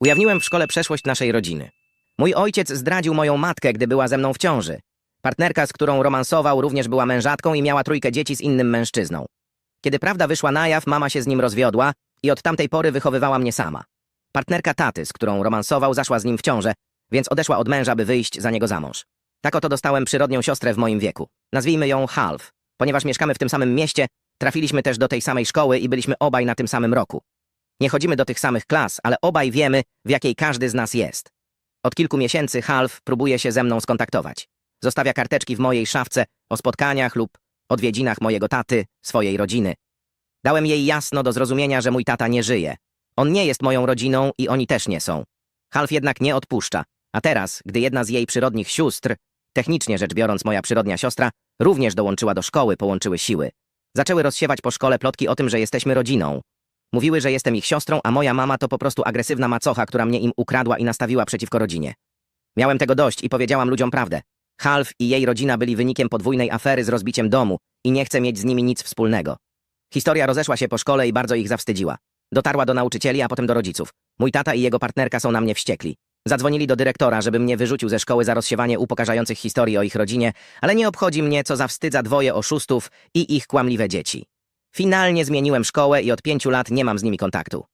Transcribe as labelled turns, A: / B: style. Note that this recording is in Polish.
A: Ujawniłem w szkole przeszłość naszej rodziny. Mój ojciec zdradził moją matkę, gdy była ze mną w ciąży. Partnerka, z którą romansował, również była mężatką i miała trójkę dzieci z innym mężczyzną. Kiedy prawda wyszła na jaw, mama się z nim rozwiodła i od tamtej pory wychowywała mnie sama. Partnerka taty, z którą romansował, zaszła z nim w ciążę, więc odeszła od męża, by wyjść za niego za mąż. Tak oto dostałem przyrodnią siostrę w moim wieku. Nazwijmy ją Half. Ponieważ mieszkamy w tym samym mieście, trafiliśmy też do tej samej szkoły i byliśmy obaj na tym samym roku. Nie chodzimy do tych samych klas, ale obaj wiemy, w jakiej każdy z nas jest. Od kilku miesięcy Half próbuje się ze mną skontaktować. Zostawia karteczki w mojej szafce o spotkaniach lub odwiedzinach mojego taty, swojej rodziny. Dałem jej jasno do zrozumienia, że mój tata nie żyje. On nie jest moją rodziną i oni też nie są. Half jednak nie odpuszcza. A teraz, gdy jedna z jej przyrodnich sióstr, technicznie rzecz biorąc moja przyrodnia siostra, również dołączyła do szkoły, połączyły siły. Zaczęły rozsiewać po szkole plotki o tym, że jesteśmy rodziną. Mówiły, że jestem ich siostrą, a moja mama to po prostu agresywna macocha, która mnie im ukradła i nastawiła przeciwko rodzinie. Miałem tego dość i powiedziałam ludziom prawdę. Half i jej rodzina byli wynikiem podwójnej afery z rozbiciem domu i nie chcę mieć z nimi nic wspólnego. Historia rozeszła się po szkole i bardzo ich zawstydziła. Dotarła do nauczycieli, a potem do rodziców. Mój tata i jego partnerka są na mnie wściekli. Zadzwonili do dyrektora, żeby mnie wyrzucił ze szkoły za rozsiewanie upokarzających historii o ich rodzinie, ale nie obchodzi mnie, co zawstydza dwoje oszustów i ich kłamliwe dzieci. Finalnie zmieniłem szkołę i od pięciu lat nie mam z nimi kontaktu.